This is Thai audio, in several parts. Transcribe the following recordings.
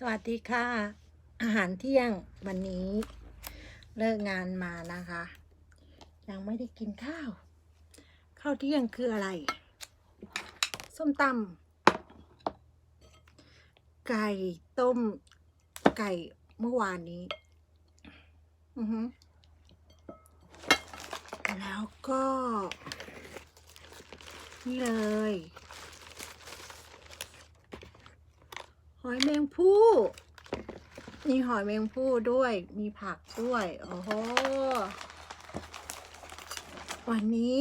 สวัสดีค่ะ อาหารเที่ยงวันนี้ เลิกงานมานะคะ ยังไม่ได้กินข้าว ข้าวเที่ยงคืออะไร ส้มตำไก่ต้ม ไก่เมื่อวานนี้ อือฮึแล้วก็ นี่เลย ห อยแมงผู้มีหอยแมงผู้ด้วย มีผักด้วย โอ้โห วันนี้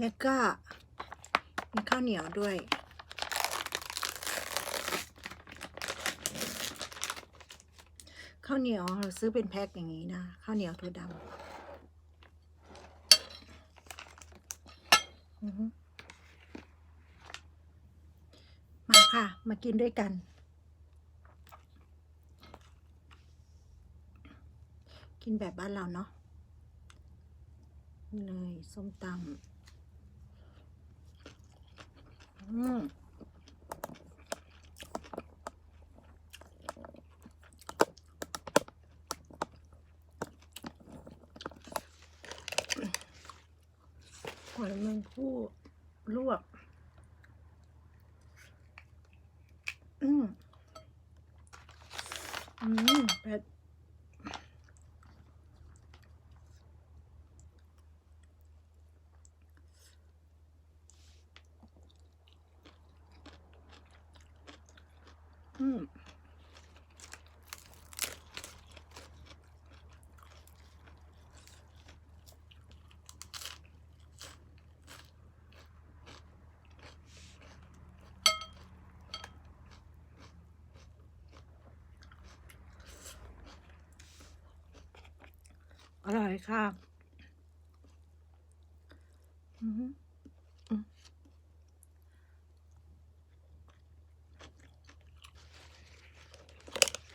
แล้วก็ มีข้าวเหนียวด้วย ข้าวเหนียวเราซื้อเป็นแพ็คอย่างนี้นะ ข้าวเหนียวถั่วดำอือฮึมา ค่ะ มากินด้วยกัน กินแบบบ้านเราเนาะเลยส้มตำอืมหอยแมงผู้ลวก อืม อืมเผ็ด อืมอร่อยค่ะ อือหืออืม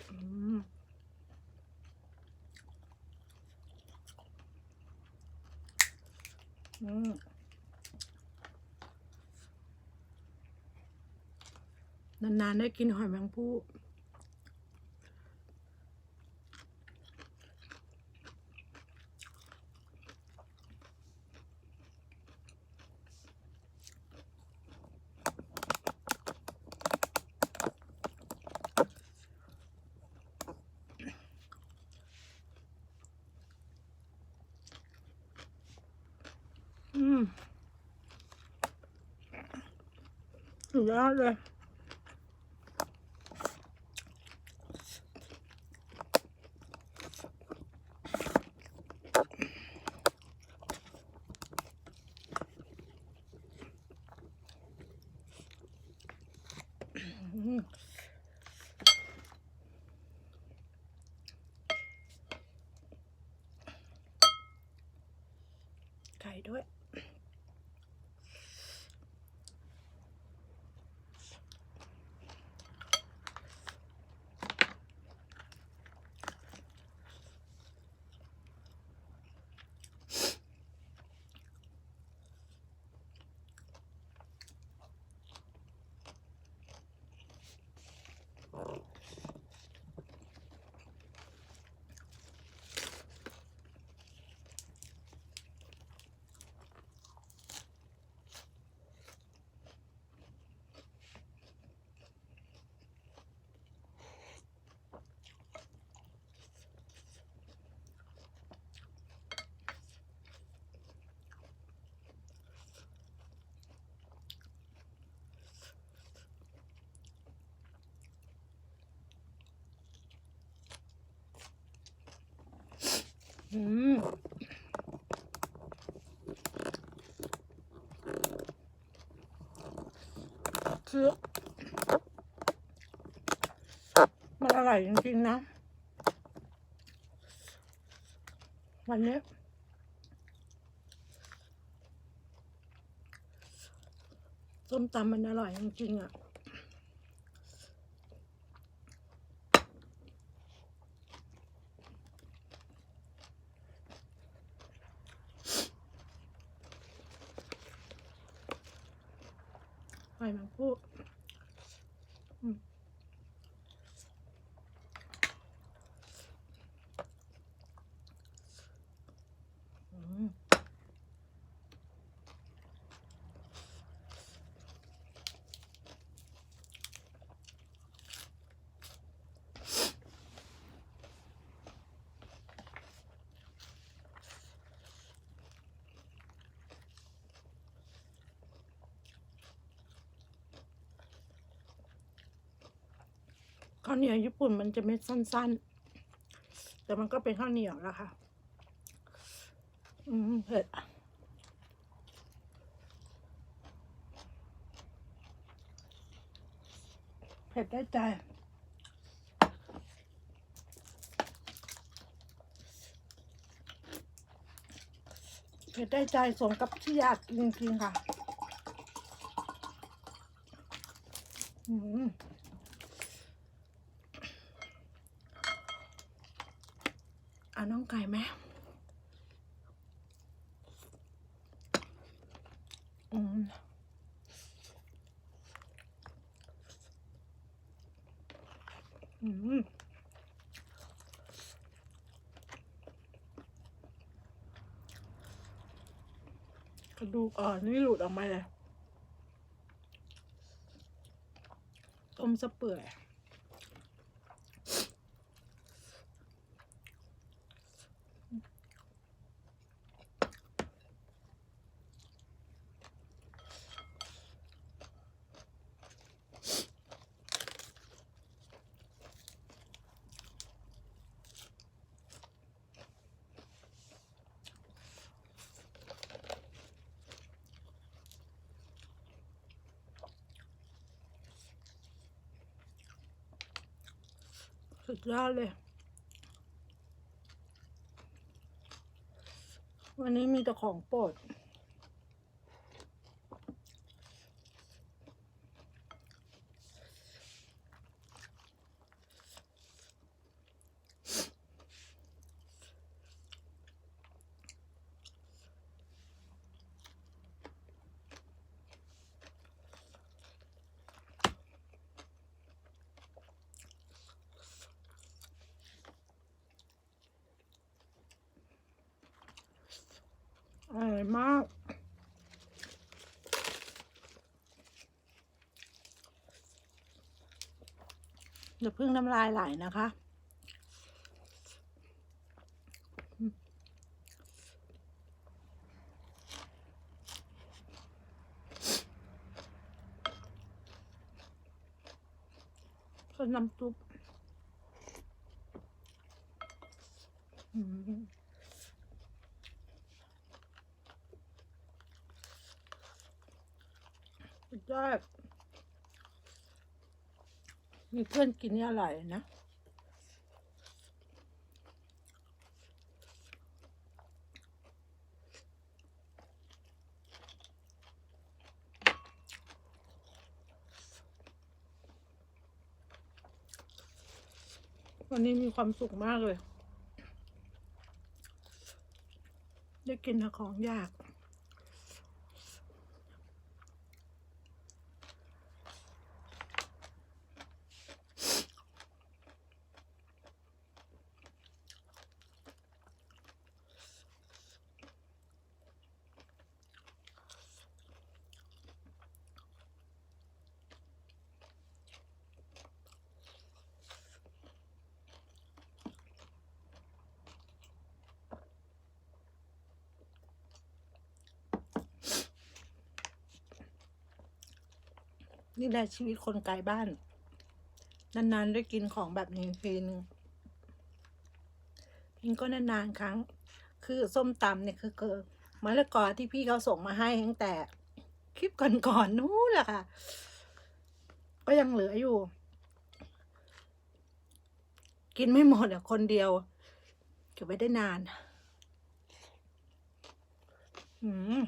อืมอืม นานๆได้กินหอยแมงภู่ อืม สุดยอดเลยอืมไก่ด้วย อืมคือมันอร่อยจริง ๆ นะ วันนี้ส้มตำมันอร่อยจริง ๆ อะ ข้าวเหนียวญี่ปุ่นมันจะเม็ดสั้น ๆ แต่มันก็เป็นข้าวเหนียวแล้วค่ะอืมเผ็ดเผ็ดได้ใจเผ็ดได้ใจสมกับที่อยากกินจริงๆค่ะ อืม เอาน้องไก่ไหมอืมอืมกระดูกอ่อนนี่หลุดออกมาเลย ต้มสะเปื่อย สุดยอดเลย วันนี้มีแต่ของโปรด อร่อยมากเดี๋ยวพึ่งน้ำลายไหลนะคะ น้ำซุป อืม สุด ยอด มีเพื่อนกินนี่อร่อยนะ วันนี้มีความสุขมากเลย ได้กินของยาก นี่แหละชีวิตคนไกลบ้าน นานๆได้กินของแบบนี้ทีนึงกินก็นานๆครั้ง คือส้มตำเนี่ยคือเกิดมะละกอที่พี่เขาส่งมาให้ตั้งแต่ คลิปก่อนๆนู้นแหละค่ะ ก็ยังเหลืออยู่ กินไม่หมดอะคนเดียวเก็บไว้ได้นาน อืม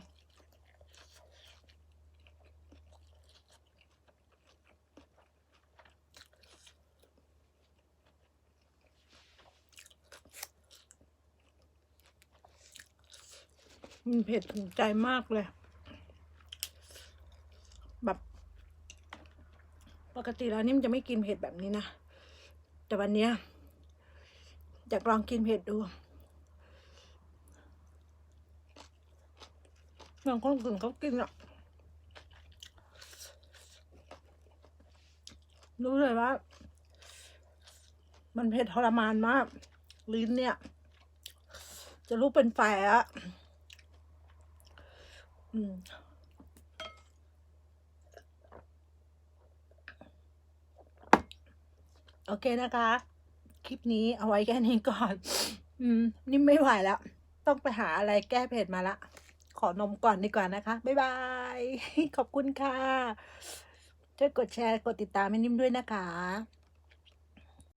มันเผ็ดถึงใจมากเลย แบบ ปกติแล้วนิ่มจะไม่กินเผ็ดแบบนี้นะ แต่วันเนี้ยอยากลองกินเผ็ดดูบางคนกึ่งเขากินอะ รู้เลยว่า มันเผ็ดทรมานมาก ลิ้นเนี่ย จะลุกเป็นไฟอะ อืมโอเคนะคะ คลิปนี้เอาไว้แค่นี้ก่อน อืม นี่ไม่ไหวแล้ว ต้องไปหาอะไรแก้เผ็ดมาละ ขอนมก่อนดีกว่านะคะ บ๊ายบาย ขอบคุณค่ะ ช่วยกดแชร์ กดติดตามให้นิ่มด้วยนะคะ